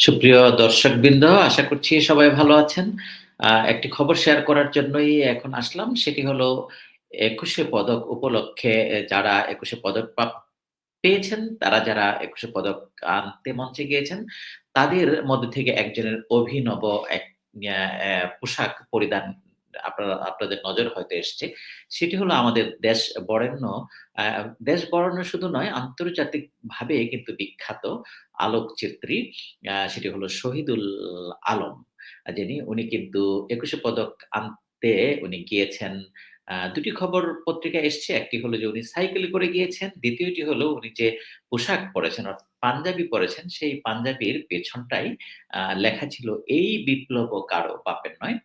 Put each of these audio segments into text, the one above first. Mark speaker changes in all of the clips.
Speaker 1: সুপ্রিয় দর্শকবৃন্দ, আশা করছি সবাই ভালো আছেন। একটি খবর শেয়ার করার জন্যই এখন আসলাম। সেটি হলো ২১শে পদক উপলক্ষে যারা ২১শে পদক পেয়েছেন, তারা যারা ২১শে পদক আনতে মঞ্চে গিয়েছেন, তাদের মধ্যে থেকে একজনের অভিনব এক পোশাক পরিধান আপনারা আপনাদের নজর হয়তো এসছে। সেটি হলো আমাদের দেশ বরেণ্য দেশ বরেণ্য শুধু নয়, আন্তর্জাতিকভাবে কিন্তু বিখ্যাত আলোকচিত্রী। সেটি হলো শহীদুল আলম। যিনি উনি কিন্তু ২১শে পদক আনতে উনি গিয়েছেন। ২ খবর পত্রিকা এসছে। একটি হলো যে উনি সাইকেলে করে গিয়েছেন। দ্বিতীয়টি হলো উনি যে পোশাক পরেছেন পাঞ্জাবি পরেছেন সেই পাঞ্জাবির পেছনটাই লেখা ছিল, "এই বিপ্লব কারও বাপের নয়।"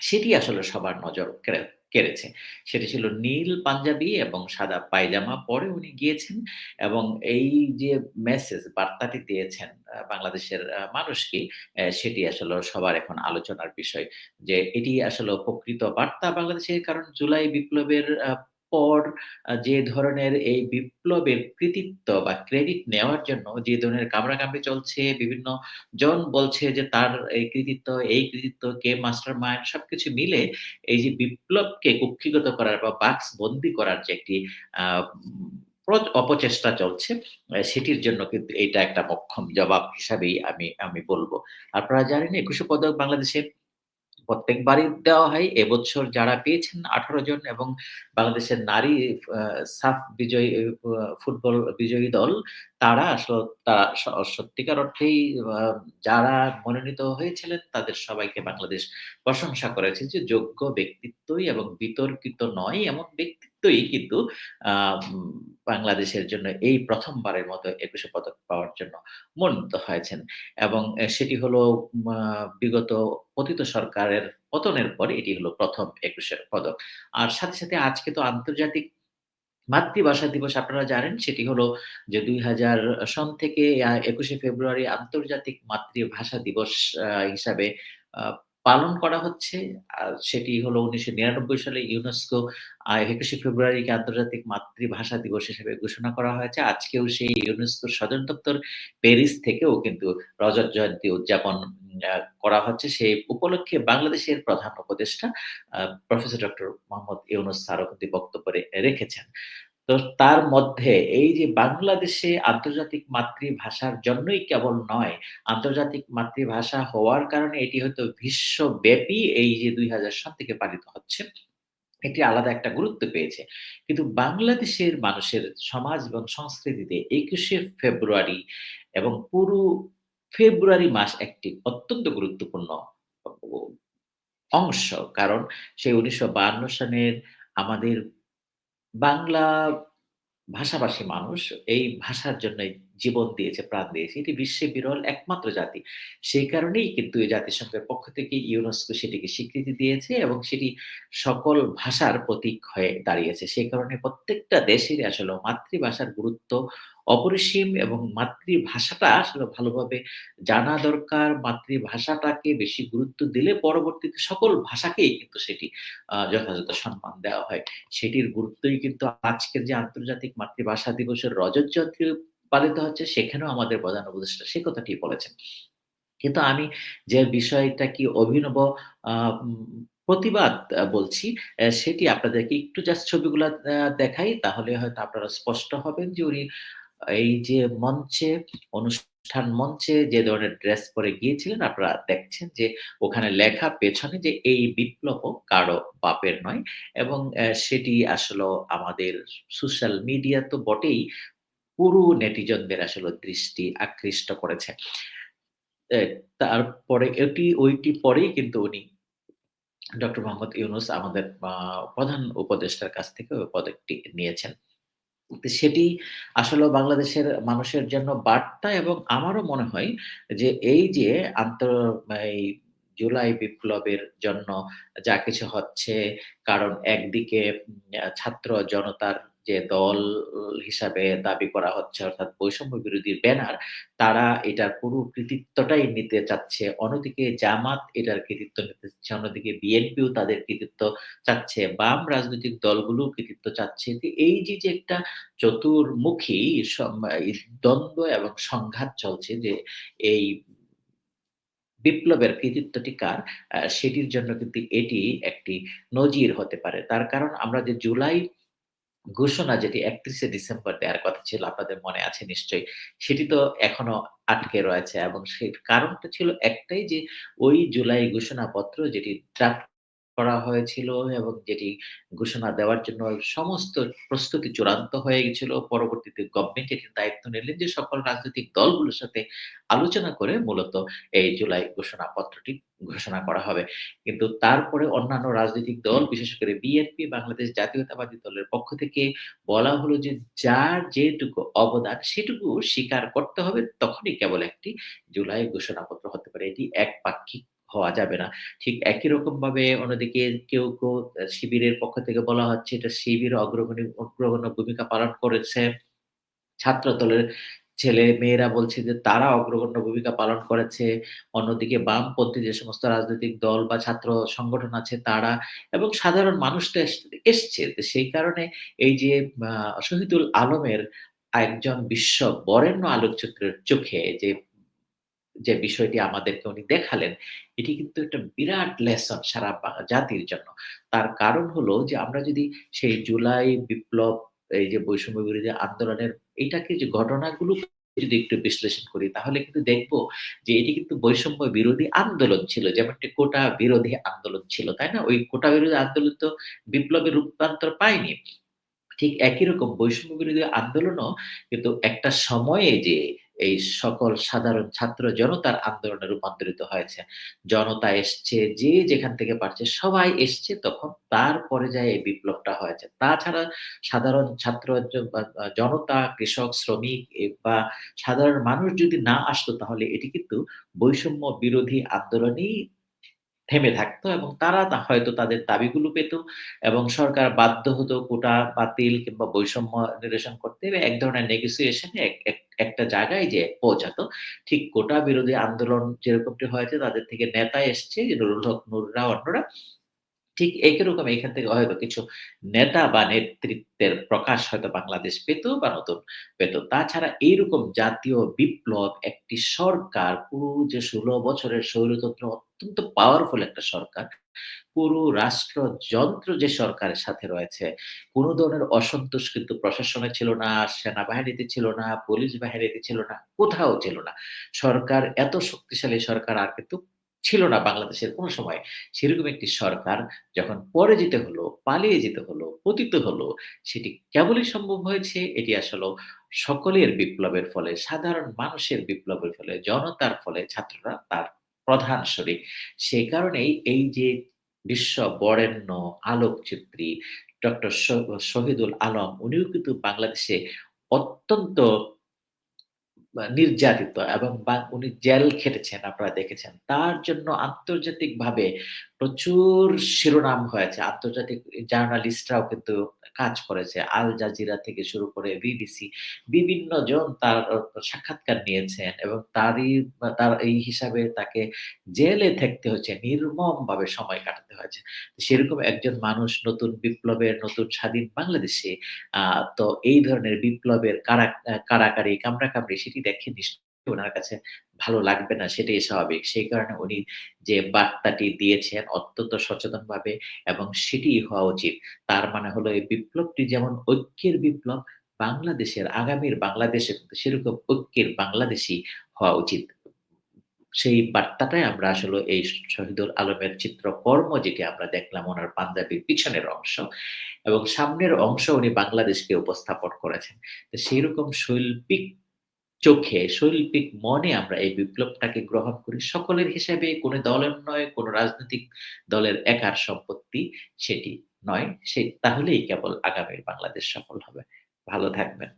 Speaker 1: সেটি আসলে সবার নজর কেড়ে কেড়েছে। সেটি ছিল নীল পাঞ্জাবি এবং সাদা পায়জামা পরে উনি গিয়েছেন এবং এই যে মেসেজ বার্তাটি দিয়েছেন বাংলাদেশের মানুষকে, সেটি আসলে সবার এখন আলোচনার বিষয়। যে এটি আসলে প্রকৃত বার্তা বাংলাদেশের কারণ জুলাই বিপ্লবের পর যে ধরনের এই বিপ্লবের কৃতিত্ব বা ক্রেডিট নেওয়ার জন্য যে ধরনের কামড়াকামড়ি চলছে, বিভিন্ন জন বলছে যে তার এই কৃতিত্ব, এই কৃতিত্ব, কে মাস্টার মাইন্ড সবকিছু মিলে এই যে বিপ্লবকে কুক্ষিগত করার বা বাক্স বন্দি করার যে একটি অপচেষ্টা চলছে, সেটির জন্য কিন্তু এইটা একটা মক্ষম জবাব হিসাবেই আমি আমি বলব। আপনারা জানেন ২১শে পদক বাংলাদেশে প্রত্যেকবারই দেওয়া হয়। এবছর যারা পেয়েছেন ১৮ জন এবং বাংলাদেশের নারী সাফ বিজয়ী ফুটবল বিজয়ী দল, তারা আসলে তা স সত্যিকার অর্থেই যারা মনোনীত হয়েছিলেন তাদের সবাইকে বাংলাদেশ প্রশংসা করেছে যে যোগ্য ব্যক্তিত্বই এবং বিতর্কিত নয় এমন ব্যক্তিত্বই কিন্তু বাংলাদেশের জন্য এই ১ম বারের মতো ২১শে পদক পাওয়ার জন্য মনোনীত হয়েছেন। এবং সেটি হলো বিগত পতিত সরকারের পতনের পরে এটি হলো ১ম ২১শে পদক। আর সাথে, সাথে আজকে তো আন্তর্জাতিক মাতৃভাষা দিবস আপনারা জানেন সেটি হলো যে ২০০০ সন থেকে একুশে ফেব্রুয়ারি আন্তর্জাতিক মাতৃভাষা দিবস হিসাবে পালন করা হচ্ছে। সেটি হলো ১৯৯৯ সালে ইউনেস্কো ২১শে ফেব্রুয়ারিকে আন্তর্জাতিক মাতৃভাষা দিবস হিসেবে ঘোষণা করা হয়েছে। আজকেও সেই ইউনেস্কোর সদর দপ্তর প্যারিস থেকেও কিন্তু রজত জয়ন্তী উদযাপন করা হচ্ছে। সেই উপলক্ষে বাংলাদেশের প্রধান উপদেষ্টা প্রফেসর ডক্টর মোহাম্মদ ইউনুস কিন্তু বক্তব্য রেখেছেন। তো তার মধ্যে এই যে বাংলাদেশে আন্তর্জাতিক মাতৃভাষার জন্যই কেবল নয়, আন্তর্জাতিক মাতৃভাষা হওয়ার কারণে এটি হয়তো বিশ্বব্যাপী এই যে ২০০০ সন থেকে পালিত হচ্ছে, এটি আলাদা একটা গুরুত্ব পেয়েছে। কিন্তু বাংলাদেশের মানুষের সমাজ এবং সংস্কৃতিতে ২১শে ফেব্রুয়ারি এবং পুরো ফেব্রুয়ারি মাস একটি অত্যন্ত গুরুত্বপূর্ণ অংশ। কারণ সেই ১৯৫২ সনের আমাদের বাংলা ভাষাভাষী মানুষ এই ভাষার জন্য জীবন দিয়েছে, প্রাণ দিয়েছে। এটি বিশ্বে বিরল একমাত্র জাতি। সেই কারণেই কিন্তু এই জাতিসংঘের পক্ষ থেকে ইউনেস্কো সেটিকে স্বীকৃতি দিয়েছে এবং সেটি সকল ভাষার প্রতীক হয়ে দাঁড়িয়েছে। সেই কারণে প্রত্যেকটা দেশের আসলে মাতৃভাষার গুরুত্ব অপরিসীম এবং মাতৃভাষাটা আসলে ভালোভাবে জানা দরকার। মাতৃভাষাটাকে বেশি গুরুত্ব দিলে পরবর্তীতে সকল ভাষাকেই কিন্তু সেটি যথাযথ সম্মান দেওয়া হয়। সেটির গুরুত্বই কিন্তু আজকের যে আন্তর্জাতিক মাতৃভাষা দিবসের রজত জয়ন্তী পালিত হচ্ছে সেখানেও আমাদের প্রধান উপদেষ্টা সে কথাটি বলেছেন। কিন্তু আমি যে বিষয়টা কি অভিনব প্রতিবাদ বলছি, সেটি আপনাদেরকে একটু জাস্ট ছবিগুলা দেখাই তাহলে হয়তো আপনারা স্পষ্ট হবেন যে উনি এই যে মঞ্চে অনুষ্ঠান মঞ্চে যে ধরনের ড্রেস পরে গিয়েছিলেন আপনারা দেখছেন যে ওখানে লেখা পেছনে যে এই বিপ্লব কারও বাপের নয় এবং সেটি আসলেও আমাদের সোশ্যাল মিডিয়া তো বটেই, পুরো নেটিজনদের আসলে দৃষ্টি আকৃষ্ট করেছে। তারপরে এটি ওইটি পরেই কিন্তু উনি ডক্টর মোহাম্মদ ইউনুস আমাদের প্রধান উপদেষ্টার কাছ থেকে ওই পদকটি নিয়েছেন। সেটি আসলে বাংলাদেশের মানুষের জন্য বার্তা এবং আমারও মনে হয় যে এই যে আন্তর এই জুলাই বিপ্লবের জন্য যা কিছু হচ্ছে, কারণ একদিকে ছাত্র জনতার যে দল হিসাবে দাবি করা হচ্ছে অর্থাৎ বৈষম্য বিরোধী ব্যানার, তারা এটার পুরো কৃতিত্বটাই নিতে চাচ্ছে। অন্যদিকে জামাত এটার কৃতিত্ব নিতে চাচ্ছে, অন্যদিকে বিএনপিও তাদের কৃতিত্ব চাচ্ছে, বাম রাজনৈতিক দলগুলো কৃতিত্ব চাচ্ছে। এই যে, যে একটা চতুর্মুখী দ্বন্দ্ব এবং সংঘাত চলছে যে এই বিপ্লবের কৃতিত্বটি কার? সেটির জন্য কিন্তু এটি একটি নজির হতে পারে। তার কারণ আমরা যে জুলাই ঘোষণা যেটি একত্রিশে ডিসেম্বর দেওয়ার কথা ছিল, আপনাদের মনে আছে নিশ্চয়ই। সেটি তো এখনও আটকে রয়েছে এবং সেই কারণটা ছিল একটাই যে ওই জুলাই ঘোষণাপত্র যেটি ড্রাফট করা হয়েছিল এবং যেটি ঘোষণা দেওয়ার জন্য সমস্ত প্রস্তুতি চূড়ান্ত হয়ে গেছিল। পরবর্তীতে গভর্নমেন্ট এটির দায়িত্ব নিলেন যে সকল রাজনৈতিক দলগুলোর সাথে আলোচনা করে মূলত এই জুলাই ঘোষণাপত্রটি ঘোষণা করা হবে। কিন্তু তারপরে অন্যান্য রাজনৈতিক দল, বিশেষ করে বিএনপি বাংলাদেশ জাতীয়তাবাদী দলের পক্ষ থেকে বলা হলো যে যার যেটুকু অবদান সেটুকু স্বীকার করতে হবে, তখনই কেবল একটি জুলাই ঘোষণাপত্র হতে পারে। এটি একপাক্ষিক হওয়া যাবে না। ঠিক একই রকমভাবে অন্যদিকে কেউ, কেউ শিবিরের পক্ষ থেকে বলা হচ্ছে এটা শিবির অগ্রগণী অগ্রগণ্য ভূমিকা পালন করেছে। ছাত্র দলের ছেলে-মেয়েরা বলছে যে তারা অগ্রগণ্য ভূমিকা পালন করেছে। অন্যদিকে বামপন্থী যে সমস্ত রাজনৈতিক দল বা ছাত্র সংগঠন আছে তারা এবং সাধারণ মানুষ তো এস এসছে। সেই কারণে এই যে শহীদুল আলমের একজন বিশ্ব বরেণ্য আলোকচিত্রের চোখে যে যে বিষয়টি আমাদেরকে উনি দেখালেন, এটি কিন্তু একটা বিরাট লেসন সারা জাতির জন্য। তার কারণ হলো যে আমরা যদি সেই জুলাই বিপ্লব, এই যে বৈষম্য বিরোধী আন্দোলনের এটাকে যে ঘটনাগুলো যদি একটু বিশ্লেষণ করি তাহলে কিন্তু দেখব যে এটি কিন্তু বৈষম্য বিরোধী আন্দোলন ছিল। যেমনটি কোটা বিরোধী আন্দোলন ছিল, তাই না? ওই কোটা বিরোধী আন্দোলন তো বিপ্লবের রূপান্তর পায়নি। ঠিক একই রকম বৈষম্য বিরোধী আন্দোলনও কিন্তু একটা সময়ে যেয়ে এই সকল সাধারণ ছাত্র জনতার আন্দোলনে রূপান্তরিত হয়েছে। জনতা এসছে, যে যেখান থেকে পারছে সবাই এসছে তখন তার পর্যায়ে এই বিপ্লবটা হয়েছে। তাছাড়া সাধারণ ছাত্র জনতা, কৃষক, শ্রমিক বা সাধারণ মানুষ যদি না আসতো তাহলে এটি কিন্তু বৈষম্য বিরোধী আন্দোলনই থেমে থাকতো এবং তারা হয়তো তাদের দাবিগুলো পেত এবং সরকার বাধ্য হতো কোটা বাতিল কিংবা বৈষম্য নিরসন করতে এক ধরনের নেগোসিয়েশন একটা জায়গায় যেয়ে পৌঁছাতো। ঠিক কোটা বিরোধী আন্দোলন যেরকমটি হয়েছে তাদের থেকে নেতা এসছে যে নুরুল হক, নুররা, অন্যরা। ঠিক একই রকম এখান থেকে হয়তো কিছু নেতা বা নেতৃত্বের প্রকাশ হয়তো বাংলাদেশ পেত বা নতুন পেত। তাছাড়া এইরকম জাতীয় বিপ্লব একটি সরকার পুরো যে ১৬ বছরের স্বৈরতন্ত্র অত্যন্ত পাওয়ারফুল একটা সরকার। পুরো রাষ্ট্রযন্ত্র যে সরকারের সাথে রয়েছে, কোন ধরনের অসন্তোষ কিন্তু প্রশাসনে ছিল না, সেনাবাহিনীতে ছিল না, পুলিশ বাহিনীতে ছিল না, কোথাও ছিল না। সরকার এত শক্তিশালী সরকার আর কিন্তু ছিল না বাংলাদেশের কোন সময়। সেরকম একটি সরকার যখন পরে যেতে হলো, পালিয়ে যেতে হলো, পতিত হলো, সেটি কেবলই সম্ভব হয়েছে এটি আসলেও সকলের বিপ্লবের ফলে, সাধারণ মানুষের বিপ্লবের ফলে, জনতার ফলে, ছাত্ররা তার প্রধান শরীর সেই কারণেই এই যে বিশ্ব বরেণ্য আলোকচিত্রী ডক্টর শহীদুল আলম, উনিও কিন্তু বাংলাদেশে অত্যন্ত নির্যাতিত এবং উনি জেল খেটেছেন, আপনারা দেখেছেন। তার জন্য আন্তর্জাতিকভাবে প্রচুর শিরোনাম হয়েছে। আন্তর্জাতিক জার্নালিস্টরাও কিন্তু কাজ করেছে। আল জাজিরা থেকে শুরু করে বিবিসি বিভিন্ন জন তার সাক্ষাৎকার নিয়েছেন এবং তারই তার এই হিসাবে তাকে জেলে থাকতে হয়েছে। নির্মম ভাবে সময় কাটাতে হয়েছে। সেরকম একজন মানুষ নতুন বিপ্লবের নতুন স্বাধীন বাংলাদেশে আ তো এই ধরনের বিপ্লবের কারা কাড়াকাড়ি, কামড়াকামড়ি সেটি দেখে নিশ্চয়ই উনার কাছে ভালো লাগবে না সেটাই স্বাভাবিক। সেই কারণে উনি যে বার্তাটি দিয়েছেন অত্যন্ত সচেতনভাবে এবং সেটিই হওয়া উচিত। তার মানে হলো এই বিপ্লবটি যেমন ঐক্যের বিপ্লব, বাংলাদেশের আগামীর বাংলাদেশে সেরকম ঐক্যের বাংলাদেশী হওয়া উচিত। সেই বার্তাটাই আমরা আসলে এই শহীদুল আলমের চিত্রকর্ম যেটি আমরা দেখলাম ওনার পাঞ্জাবির পিছনের অংশ এবং সামনের অংশ উনি বাংলাদেশকে উপস্থাপন করেছেন। সেইরকম শৈল্পিক চোখে, শৈল্পিক মনে আমরা এই বিপ্লবটাকে গ্রহণ করি। সকলের হিসেবে কোন দলের নয়, কোন রাজনৈতিক দলের একার সম্পত্তি সেটি নয়। সে তাহলেই কেবল আগামীর বাংলাদেশ সফল হবে। ভালো থাকবেন।